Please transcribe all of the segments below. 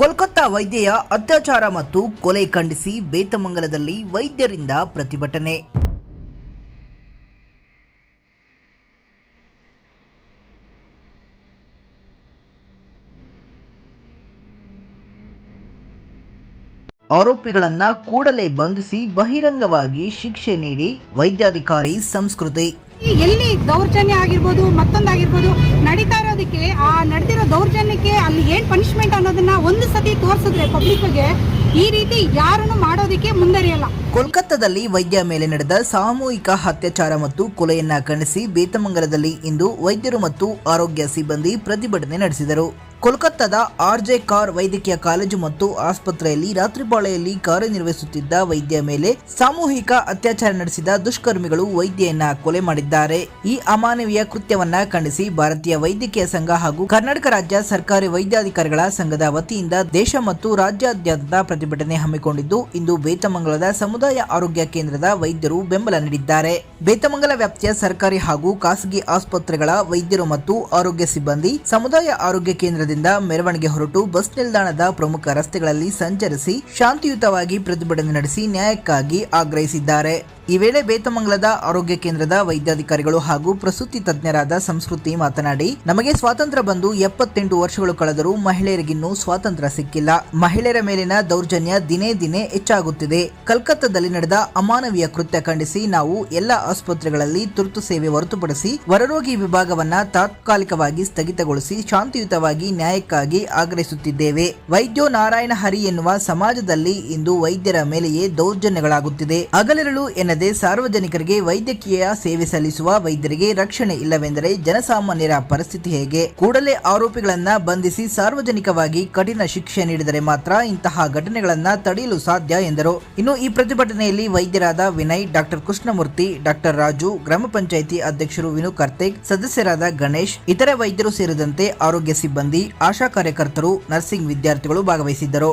ಕೋಲ್ಕತ್ತಾ ವೈದ್ಯೆಯ ಅತ್ಯಾಚಾರ ಮತ್ತು ಕೊಲೆ ಖಂಡಿಸಿ ಬೇತಮಂಗಲದಲ್ಲಿ ವೈದ್ಯರಿಂದ ಪ್ರತಿಭಟನೆ. ಆರೋಪಿಗಳನ್ನ ಕೂಡಲೇ ಬಂಧಿಸಿ ಬಹಿರಂಗವಾಗಿ ಶಿಕ್ಷೆ ನೀಡಿ ವೈದ್ಯಾಧಿಕಾರಿ ಸಂಸ್ಕೃತಿ. ಎಲ್ಲಿ ದೌರ್ಜನ್ಯ ಆಗಿರ್ಬೋದು ಮತ್ತೊಂದಾಗಿರ್ಬೋದು ನಡೀತಾ ಇರೋದಕ್ಕೆ, ಆ ನಡೆದಿರೋ ದೌರ್ಜನ್ಯಕ್ಕೆ ಅಲ್ಲಿ ಏನ್ ಪನಿಷ್ಮೆಂಟ್ ಅನ್ನೋದನ್ನ ಒಂದು ಸತಿ ತೋರಿಸಿದ್ರೆ ಪಬ್ಲಿಕ್ಗೆ ಈ ರೀತಿ ಯಾರನ್ನು ಮಾಡೋದಕ್ಕೆ ಮುಂದರಿಯಲ್ಲ. ಕೋಲ್ಕತ್ತಾದಲ್ಲಿ ವೈದ್ಯ ಮೇಲೆ ನಡೆದ ಸಾಮೂಹಿಕ ಅತ್ಯಾಚಾರ ಮತ್ತು ಕೊಲೆಯನ್ನ ಖಂಡಿಸಿ, ಬೇತಮಂಗಲದಲ್ಲಿ ಇಂದು ವೈದ್ಯರು ಮತ್ತು ಆರೋಗ್ಯ ಸಿಬ್ಬಂದಿ ಪ್ರತಿಭಟನೆ ನಡೆಸಿದರು. ಕೋಲ್ಕತ್ತಾದ ಆರ್ಜೆ ಕಾರ್ ವೈದ್ಯಕೀಯ ಕಾಲೇಜು ಮತ್ತು ಆಸ್ಪತ್ರೆಯಲ್ಲಿ ರಾತ್ರಿ ರಾತ್ರಿಪಾಳೆಯಲ್ಲಿ ಕಾರ್ಯನಿರ್ವಹಿಸುತ್ತಿದ್ದ ವೈದ್ಯ ಮೇಲೆ ಸಾಮೂಹಿಕ ಅತ್ಯಾಚಾರ ನಡೆಸಿದ ದುಷ್ಕರ್ಮಿಗಳು ವೈದ್ಯೆಯನ್ನ ಕೊಲೆ ಮಾಡಿದ್ದಾರೆ. ಈ ಅಮಾನವೀಯ ಕೃತ್ಯವನ್ನ ಖಂಡಿಸಿ ಭಾರತೀಯ ವೈದ್ಯಕೀಯ ಸಂಘ ಹಾಗೂ ಕರ್ನಾಟಕ ರಾಜ್ಯ ಸರ್ಕಾರಿ ವೈದ್ಯಾಧಿಕಾರಿಗಳ ಸಂಘದ ವತಿಯಿಂದ ದೇಶ ಮತ್ತು ರಾಜ್ಯಾದ್ಯಂತ ಪ್ರತಿಭಟನೆ ಹಮ್ಮಿಕೊಂಡಿದ್ದು, ಇಂದು ಬೇತಮಂಗಲದ ಸಮುದಾಯ ಆರೋಗ್ಯ ಕೇಂದ್ರದ ವೈದ್ಯರು ಬೆಂಬಲ ನೀಡಿದ್ದಾರೆ. ಬೇತಮಂಗಲ ವ್ಯಾಪ್ತಿಯ ಸರ್ಕಾರಿ ಹಾಗೂ ಖಾಸಗಿ ಆಸ್ಪತ್ರೆಗಳ ವೈದ್ಯರು ಮತ್ತು ಆರೋಗ್ಯ ಸಿಬ್ಬಂದಿ ಸಮುದಾಯ ಆರೋಗ್ಯ ಕೇಂದ್ರದಿಂದ ಮೆರವಣಿಗೆ ಹೊರಟು ಬಸ್ ನಿಲ್ದಾಣದ ಪ್ರಮುಖ ರಸ್ತೆಗಳಲ್ಲಿ ಸಂಚರಿಸಿ ಶಾಂತಿಯುತವಾಗಿ ಪ್ರತಿಭಟನೆ ನಡೆಸಿ ನ್ಯಾಯಕ್ಕಾಗಿ ಆಗ್ರಹಿಸಿದ್ದಾರೆ. ಈ ವೇಳೆ ಬೇತಮಂಗಲದ ಆರೋಗ್ಯ ಕೇಂದ್ರದ ವೈದ್ಯಾಧಿಕಾರಿಗಳು ಹಾಗೂ ಪ್ರಸೂತಿ ತಜ್ಞರಾದ ಸಂಸ್ಕೃತಿ ಮಾತನಾಡಿ, ನಮಗೆ ಸ್ವಾತಂತ್ರ್ಯ ಬಂದು ಎಪ್ಪತ್ತೆಂಟು ವರ್ಷಗಳು ಕಳೆದರೂ ಮಹಿಳೆಯರಿಗಿನ್ನೂ ಸ್ವಾತಂತ್ರ್ಯ ಸಿಕ್ಕಿಲ್ಲ. ಮಹಿಳೆಯರ ಮೇಲಿನ ದೌರ್ಜನ್ಯ ದಿನೇ ದಿನೇ ಹೆಚ್ಚಾಗುತ್ತಿದೆ. ಕಲ್ಕತ್ತಾದಲ್ಲಿ ನಡೆದ ಅಮಾನವೀಯ ಕೃತ್ಯ ಖಂಡಿಸಿ ನಾವು ಎಲ್ಲ ಆಸ್ಪತ್ರೆಗಳಲ್ಲಿ ತುರ್ತು ಸೇವೆ ಹೊರತುಪಡಿಸಿ ಹೊರರೋಗಿ ವಿಭಾಗವನ್ನ ತಾತ್ಕಾಲಿಕವಾಗಿ ಸ್ಥಗಿತಗೊಳಿಸಿ ಶಾಂತಿಯುತವಾಗಿ ನ್ಯಾಯಕ್ಕಾಗಿ ಆಗ್ರಹಿಸುತ್ತಿದ್ದೇವೆ. ವೈದ್ಯೋ ನಾರಾಯಣ ಹರಿ ಎನ್ನುವ ಸಮಾಜದಲ್ಲಿ ಇಂದು ವೈದ್ಯರ ಮೇಲೆಯೇ ದೌರ್ಜನ್ಯಗಳಾಗುತ್ತಿದೆ. ಹಗಲಿರಳು ಎನ್ನದೆ ಸಾರ್ವಜನಿಕರಿಗೆ ವೈದ್ಯಕೀಯ ಸೇವೆ ಸಲ್ಲಿಸುವ ವೈದ್ಯರಿಗೆ ರಕ್ಷಣೆ ಇಲ್ಲವೆಂದರೆ ಜನಸಾಮಾನ್ಯರ ಪರಿಸ್ಥಿತಿ ಹೇಗೆ? ಕೂಡಲೇ ಆರೋಪಿಗಳನ್ನ ಬಂಧಿಸಿ ಸಾರ್ವಜನಿಕವಾಗಿ ಕಠಿಣ ಶಿಕ್ಷೆ ನೀಡಿದರೆ ಮಾತ್ರ ಇಂತಹ ಘಟನೆಗಳನ್ನ ತಡೆಯಲು ಸಾಧ್ಯ ಎಂದರು. ಇನ್ನು ಈ ಪ್ರತಿಭಟನೆಯಲ್ಲಿ ವೈದ್ಯರಾದ ವಿನಯ್ ಡಾಕ್ಟರ್ ಕೃಷ್ಣಮೂರ್ತಿ ಡಾಕ್ಟರ್ ರಾಜು, ಗ್ರಾಮ ಪಂಚಾಯಿತಿ ಅಧ್ಯಕ್ಷರು ವಿನು ಕಾರ್ತಿಕ್ ಸದಸ್ಯರಾದ ಗಣೇಶ್, ಇತರೆ ವೈದ್ಯರು ಸೇರಿದಂತೆ ಆರೋಗ್ಯ ಸಿಬ್ಬಂದಿ, ಆಶಾ ಕಾರ್ಯಕರ್ತರು, ನರ್ಸಿಂಗ್ ವಿದ್ಯಾರ್ಥಿಗಳು ಭಾಗವಹಿಸಿದ್ದರು.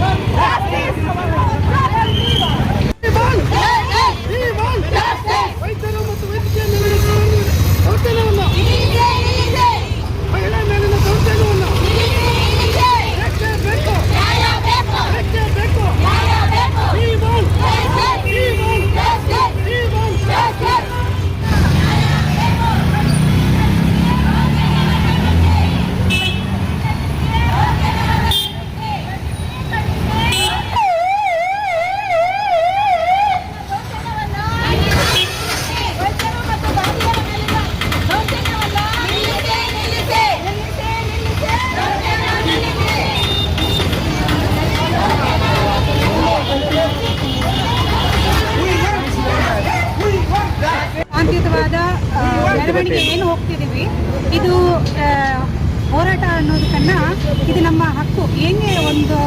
ನಮ್ಮ ಹಕ್ಕು. ಹೆಂಗೆ ಒಂದು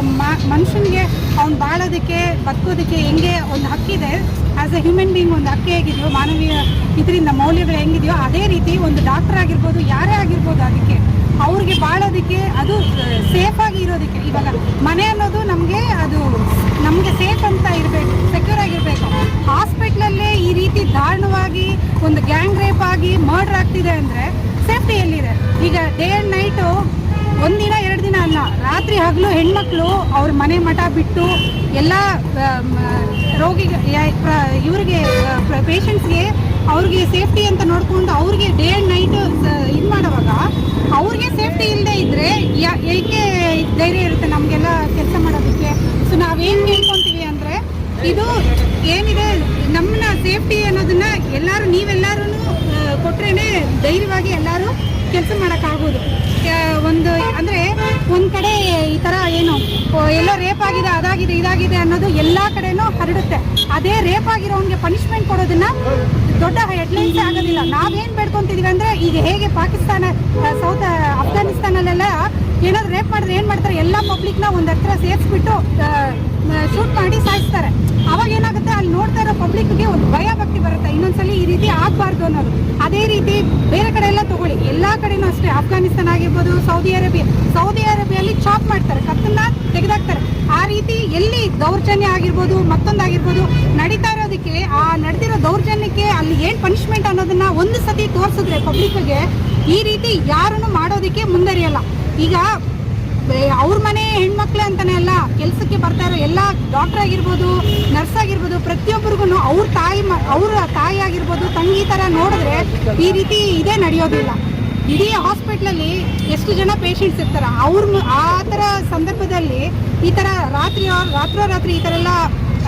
ಮನುಷ್ಯನಿಗೆ ಅವ್ನು ಬಾಳೋದಕ್ಕೆ, ಬದುಕೋದಕ್ಕೆ ಹೆಂಗೆ ಒಂದು ಹಕ್ಕಿದೆ ಆಸ್ ಎ ಹ್ಯೂಮನ್ ಬೀಯಿಂಗ್ ಒಂದು ಹಕ್ಕಿ ಹೇಗಿದೆಯೋ, ಮಾನವೀಯ ಇದರಿಂದ ಮೌಲ್ಯಗಳು ಹೆಂಗಿದೆಯೋ, ಅದೇ ರೀತಿ ಒಂದು ಡಾಕ್ಟರ್ ಆಗಿರ್ಬೋದು, ಯಾರೇ ಆಗಿರ್ಬೋದು ಅದಕ್ಕೆ. ಅವ್ರಿಗೆ ಬಾಳೋದಕ್ಕೆ ಅದು ಸೇಫ್ ಆಗಿ ಇರೋದಕ್ಕೆ. ಇವಾಗ ಮನೆ ಅನ್ನೋದು ನಮಗೆ ಅದು ನಮಗೆ ಸೇಫ್ ಅಂತ ಇರಬೇಕು ಸೆಕ್ಯೂರ್ ಆಗಿರಬೇಕು. ಹಾಸ್ಪಿಟ್ಲಲ್ಲೇ ಈ ರೀತಿ ದಾರುಣವಾಗಿ ಒಂದು ಗ್ಯಾಂಗ್ ರೇಪ್ ಆಗಿ ಮರ್ಡರ್ ಆಗ್ತಿದೆ ಅಂದರೆ ಸೇಫ್ಟಿ ಎಲ್ಲಿದೆ? ಈಗ ಡೇ ಆ್ಯಂಡ್ ನೈಟು ಒಂದಿನ ರಾತ್ರಿ ಹಗಲು ಹೆಣ್ಮಕ್ಳು ಅವ್ರ ಮನೆ ಮಠ ಬಿಟ್ಟು ಎಲ್ಲ ರೋಗಿ ಇವ್ರಿಗೆ ಪೇಷಂಟ್ಸ್ಗೆ ಅವ್ರಿಗೆ ಸೇಫ್ಟಿ ಅಂತ ನೋಡಿಕೊಂಡು ಅವ್ರಿಗೆ ಡೇ ಆ್ಯಂಡ್ ನೈಟು ಇದು ಮಾಡುವಾಗ ಅವ್ರಿಗೆ ಸೇಫ್ಟಿ ಇಲ್ಲದೆ ಇದ್ದರೆ ಏಕೆ ಧೈರ್ಯ ಇರುತ್ತೆ ನಮಗೆಲ್ಲ ಕೆಲಸ ಮಾಡೋದಕ್ಕೆ? ಸೊ ನಾವೇನು ಹೇಳ್ಕೊತೀವಿ ಅಂದರೆ ಇದು ಏನಿದೆ ನಮ್ಮನ್ನ ಸೇಫ್ಟಿ ಅನ್ನೋದನ್ನ ಎಲ್ಲರೂ ನೀವೆಲ್ಲರೂ ಕೊಟ್ರೇನೆ ಧೈರ್ಯವಾಗಿ ಎಲ್ಲರೂ ಕೆಲಸ ಮಾಡೋಕ್ಕಾಗೋದು. ಒಂದು ಕಡೆ ಈ ಥರ ಏನು ಎಲ್ಲೋ ರೇಪ್ ಆಗಿದೆ, ಅದಾಗಿದೆ, ಇದಾಗಿದೆ ಅನ್ನೋದು ಎಲ್ಲ ಕಡೆನೂ ಹರಡುತ್ತೆ. ಅದೇ ರೇಪ್ ಆಗಿರೋನ್ಗೆ ಪನಿಷ್ಮೆಂಟ್ ಕೊಡೋದನ್ನ ದೊಡ್ಡ ಹೆಡ್ಲೈನ್ಸ್ ಆಗೋದಿಲ್ಲ. ನಾವೇನು ಬೇಡ್ಕೊಂತಿದೀವಿ ಅಂದರೆ ಈಗ ಹೇಗೆ ಪಾಕಿಸ್ತಾನ ಸೌತ್ ಅಫ್ಘಾನಿಸ್ತಾನಲ್ಲೆಲ್ಲ ಏನಾದ್ರು ರೇಪ್ ಮಾಡಿದ್ರೆ ಏನು ಮಾಡ್ತಾರೆ? ಎಲ್ಲ ಪಬ್ಲಿಕ್ನ ಒಂದು ಹತ್ರ ಸೇರಿಸ್ಬಿಟ್ಟು ಶೂಟ್ ಮಾಡಿ ಸಾಯಿಸ್ತಾರೆ. ಅವಾಗ ಏನಾಗುತ್ತೆ, ಅಲ್ಲಿ ನೋಡ್ತಾ ಇರೋ ಪಬ್ಲಿಕ್ಗೆ ಒಂದು ಭಯ ಭಕ್ತಿ ಬರುತ್ತೆ. ಇನ್ನೊಂದ್ಸಲಿ ಈ ರೀತಿ ಆಗ್ಬಾರ್ದು ಅನ್ನೋದು. ಅದೇ ರೀತಿ ಬೇರೆ ಕಡೆ ಎಲ್ಲ ತಗೊಳ್ಳಿ. ಎಲ್ಲಾ ಕಡೆನೂ ಅಷ್ಟೇ. ಆಫ್ಘಾನಿಸ್ತಾನ ಆಗಿರ್ಬೋದು, ಸೌದಿ ಅರೇಬಿಯಾ. ಸೌದಿ ಅರೇಬಿಯಲ್ಲಿ ಚಾಪ್ ಮಾಡ್ತಾರೆ. ಕತ್ತನ್ನ ತೆಗೆದಾಕ್ತಾರೆ. ಆ ರೀತಿ ಎಲ್ಲಿ ದೌರ್ಜನ್ಯ ಆಗಿರ್ಬೋದು, ಮತ್ತೊಂದಾಗಿರ್ಬೋದು, ನಡೀತಾ ಇರೋದಕ್ಕೆ, ಆ ನಡೆದಿರೋ ದೌರ್ಜನ್ಯಕ್ಕೆ ಅಲ್ಲಿ ಏನ್ ಪನಿಷ್ಮೆಂಟ್ ಅನ್ನೋದನ್ನ ಒಂದು ಸತಿ ತೋರಿಸಿದ್ರೆ ಪಬ್ಲಿಕ್ಗೆ, ಈ ರೀತಿ ಯಾರನ್ನು ಮಾಡೋದಕ್ಕೆ ಮುಂದರಿಯಲ್ಲ. ಈಗ ಅವ್ರ ಮನೆ ಹೆಣ್ಮಕ್ಳು ಅಂತಾನೆ ಅಲ್ಲ, ಕೆಲಸಕ್ಕೆ ಬರ್ತಾ ಇರೋ ಎಲ್ಲ ಡಾಕ್ಟರ್ ಆಗಿರ್ಬೋದು ನರ್ಸ್ ಆಗಿರ್ಬೋದು ಪ್ರತಿಯೊಬ್ಬರಿಗೂ ಅವ್ರ ತಾಯಿ ಅವ್ರ ತಾಯಿ ಆಗಿರ್ಬೋದು, ತಂಗಿ ತರ ನೋಡಿದ್ರೆ ಈ ರೀತಿ ಇದೇ ನಡೆಯೋದಿಲ್ಲ. ಇಡೀ ಹಾಸ್ಪಿಟ್ಲಲ್ಲಿ ಎಷ್ಟು ಜನ ಪೇಷಂಟ್ಸ್ ಇರ್ತಾರ ಅವ್ರ ಆ ಥರ ಸಂದರ್ಭದಲ್ಲಿ ಈ ಥರ ರಾತ್ರಿ ರಾತ್ರೋರಾತ್ರಿ ಈ ಥರ ಎಲ್ಲ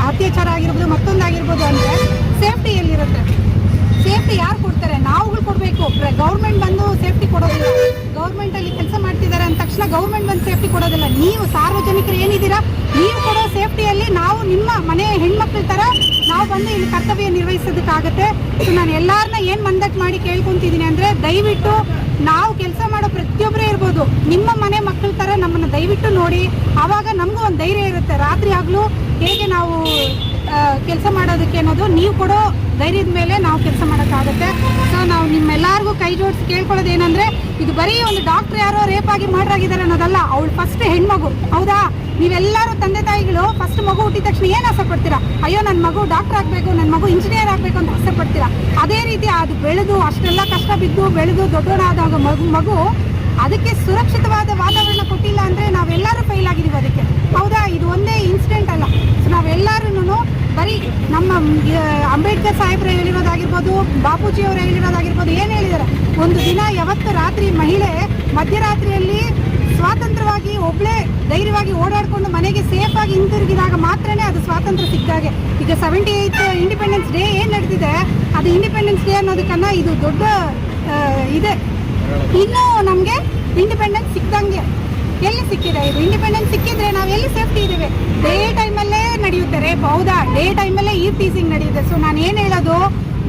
ಅತ್ಯಾಚಾರ ಆಗಿರ್ಬೋದು ಮತ್ತೊಂದಾಗಿರ್ಬೋದು ಅಂದರೆ ಸೇಫ್ಟಿ ಎಲ್ಲಿರುತ್ತೆ? ಸೇಫ್ಟಿ ಯಾರು ಕೊಡ್ತಾರೆ? ನಾವುಗಳು ಕೊಡಬೇಕು. ಗೌರ್ಮೆಂಟ್ ಬಂದು ಸೇಫ್ಟಿ ಕೊಡೋದಿಲ್ಲ. ಗೌರ್ಮೆಂಟ್ ಗೌರ್ಮೆಂಟ್ ಬಂದು ಸೇಫ್ಟಿ ಕೊಡೋದಿಲ್ಲ. ನೀವು ಸಾರ್ವಜನಿಕರು ಏನಿದ್ದೀರಾ, ನೀವು ಕೊಡೋ ಸೇಫ್ಟಿಯಲ್ಲಿ ನಾವು ನಿಮ್ಮ ಮನೆ ಹೆಣ್ಮಕ್ಳ ಥರ ನಾವು ಬಂದು ಇಲ್ಲಿ ಕರ್ತವ್ಯ ನಿರ್ವಹಿಸೋದಕ್ಕಾಗತ್ತೆ. ಸೊ ನಾನು ಎಲ್ಲಾರನ್ನ ಏನು ಮಂದಟ್ ಮಾಡಿ ಕೇಳ್ಕೊತಿದ್ದೀನಿ ಅಂದ್ರೆ, ದಯವಿಟ್ಟು ನಾವು ಕೆಲಸ ಮಾಡೋ ಪ್ರತಿಯೊಬ್ಬರೇ ಇರ್ಬೋದು. ನಿಮ್ಮ ಮನೆ ಮಕ್ಕಳ ಥರ ನಮ್ಮನ್ನ ದಯವಿಟ್ಟು ನೋಡಿ. ಆವಾಗ ನಮಗೂ ಒಂದು ಧೈರ್ಯ ಇರುತ್ತೆ. ರಾತ್ರಿ ಆಗಲೂ ಹೇಗೆ ನಾವು ಕೆಲಸ ಮಾಡೋದಕ್ಕೆ ಅನ್ನೋದು ನೀವು ಕೊಡೋ ಧೈರ್ಯದ ಮೇಲೆ ನಾವು ಕೆಲಸ ಮಾಡೋಕ್ಕಾಗುತ್ತೆ. ಸೊ ನಾವು ನಿಮ್ಮೆಲ್ಲರಿಗೂ ಕೈ ಜೋಡಿಸಿ ಕೇಳ್ಕೊಳ್ಳೋದು ಏನಂದ್ರೆ ಇದು ಬರೀ ಒಂದು ಡಾಕ್ಟರ್ ಯಾರೋ ರೇಪ್ ಮರ್ಡರ್ ಆಗಿದ್ದಾರೆ ಅನ್ನೋದಲ್ಲ, ಅವಳು ಫಸ್ಟ್ ಹೆಣ್ಮಗು. ಹೌದಾ? ನೀವೆಲ್ಲರೂ ತಂದೆ ತಾಯಿಗಳು ಫಸ್ಟ್ ಮಗು ಹುಟ್ಟಿದ ತಕ್ಷಣ ಏನು ಆಸೆ ಪಡ್ತೀರಾ? ಅಯ್ಯೋ ನನ್ನ ಮಗು ಡಾಕ್ಟರ್ ಆಗಬೇಕು ನನ್ನ ಮಗು ಇಂಜಿನಿಯರ್ ಆಗಬೇಕು ಅಂತ ಆಸೆ ಪಡ್ತೀರಾ? ಅದೇ ರೀತಿ ಅದು ಬೆಳೆದು, ಅಷ್ಟೆಲ್ಲ ಕಷ್ಟ ಬಿದ್ದು, ಬೆಳೆದು ದೊಡ್ಡವನಾದಾಗ ಮಗು ಮಗು ಅದಕ್ಕೆ ಸುರಕ್ಷಿತವಾದ ವಾತಾವರಣ ಕೊಟ್ಟಿಲ್ಲ ಅಂದ್ರೆ ನಾವೆಲ್ಲರೂ ಫೈಲ್ ಆಗಿದ್ದೀವಿ ಅದಕ್ಕೆ. ಹೌದಾ? ಇದು ಒಂದೇ ಇನ್ಸಿಡೆಂಟ್ ಅಲ್ಲ. ನಾವೆಲ್ಲರೂ ಬರೀ ನಮ್ಮ ಅಂಬೇಡ್ಕರ್ ಸಾಹೇಬ್ರು ಹೇಳಿರೋದಾಗಿರ್ಬೋದು, ಬಾಪೂಜಿ ಅವರು ಹೇಳಿರೋದಾಗಿರ್ಬೋದು, ಏನು ಹೇಳಿದ್ದಾರೆ ಒಂದು ದಿನ ಯಾವತ್ತು ರಾತ್ರಿ ಮಹಿಳೆ ಮಧ್ಯರಾತ್ರಿಯಲ್ಲಿ ಸ್ವಾತಂತ್ರ್ಯವಾಗಿ ಒಬ್ಳೆ ಧೈರ್ಯವಾಗಿ ಓಡಾಡಿಕೊಂಡು ಮನೆಗೆ ಸೇಫಾಗಿ ಹಿಂತಿರುಗಿದಾಗ ಮಾತ್ರನೇ ಅದು ಸ್ವಾತಂತ್ರ್ಯ ಸಿಕ್ಕಾಗೆ ಈಗ ಸೆವೆಂಟಿ ಏಯ್ತ್ ಇಂಡಿಪೆಂಡೆನ್ಸ್ ಡೇ ಏನು ನಡೆದಿದೆ? ಅದು ಇಂಡಿಪೆಂಡೆನ್ಸ್ ಡೇ ಅನ್ನೋದಕ್ಕನ್ನ ಇದು ದೊಡ್ಡ ಇದೆ. ಇನ್ನೂ ನಮಗೆ ಇಂಡಿಪೆಂಡೆನ್ಸ್ ಇದು ಇಂಡಿಪೆಂಡೆನ್ಸ್ ಸಿಕ್ಕಿದ್ರೆ ನಾವು ಎಲ್ಲಿ ಸೇಫ್ಟಿ ಇದ್ದೇವೆ? ಡೇ ಟೈಮಲ್ಲೇ ನಡೆಯುತ್ತೆ ರೇಪ್ ಹೌದಾ? ಡೇ ಟೈಮಲ್ಲೇ ಈ ಟೀಸಿಂಗ್ ನಡೆಯುತ್ತೆ. ಸೊ ನಾನು ಏನು ಹೇಳೋದು?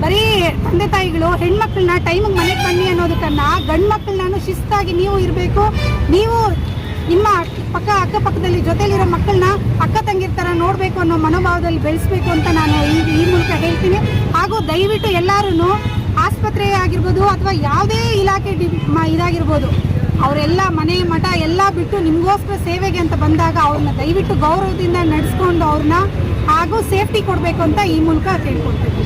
ಬರೀ ತಂದೆ ತಾಯಿಗಳು, ಹೆಣ್ಮಕ್ಳನ್ನ ಟೈಮಿಗೆ ಮನೆಗೆ ಬನ್ನಿ ಅನ್ನೋದಕ್ಕನ್ನ ಗಂಡು ಮಕ್ಕಳನ್ನ ಶಿಸ್ತಾಗಿ ನೀವು ಇರಬೇಕು. ನೀವು ನಿಮ್ಮ ಪಕ್ಕ ಅಕ್ಕಪಕ್ಕದಲ್ಲಿ ಜೊತೆಲಿರೋ ಮಕ್ಕಳನ್ನ ಅಕ್ಕ ತಂಗಿರ್ತಾರ ಥರ ನೋಡಬೇಕು ಅನ್ನೋ ಮನೋಭಾವದಲ್ಲಿ ಬೆಳೆಸಬೇಕು ಅಂತ ನಾನು ಈ ಈ ಮೂಲಕ ಹೇಳ್ತೀನಿ. ಹಾಗೂ ದಯವಿಟ್ಟು ಎಲ್ಲರೂ ಆಸ್ಪತ್ರೆ ಆಗಿರ್ಬೋದು ಅಥವಾ ಯಾವುದೇ ಇಲಾಖೆ ಡಿ ಇದಾಗಿರ್ಬೋದು ಅವರೆಲ್ಲ ಮನೆ ಮಠ ಎಲ್ಲ ಬಿಟ್ಟು ನಿಮಗೋಸ್ಕರ ಸೇವೆಗೆ ಅಂತ ಬಂದಾಗ ಅವ್ರನ್ನ ದಯವಿಟ್ಟು ಗೌರವದಿಂದ ನಡೆಸ್ಕೊಂಡು ಅವ್ರನ್ನ ಹಾಗೂ ಸೇಫ್ಟಿ ಕೊಡಬೇಕು ಅಂತ ಈ ಮೂಲಕ ಕೇಳ್ಕೊಳ್ತೀನಿ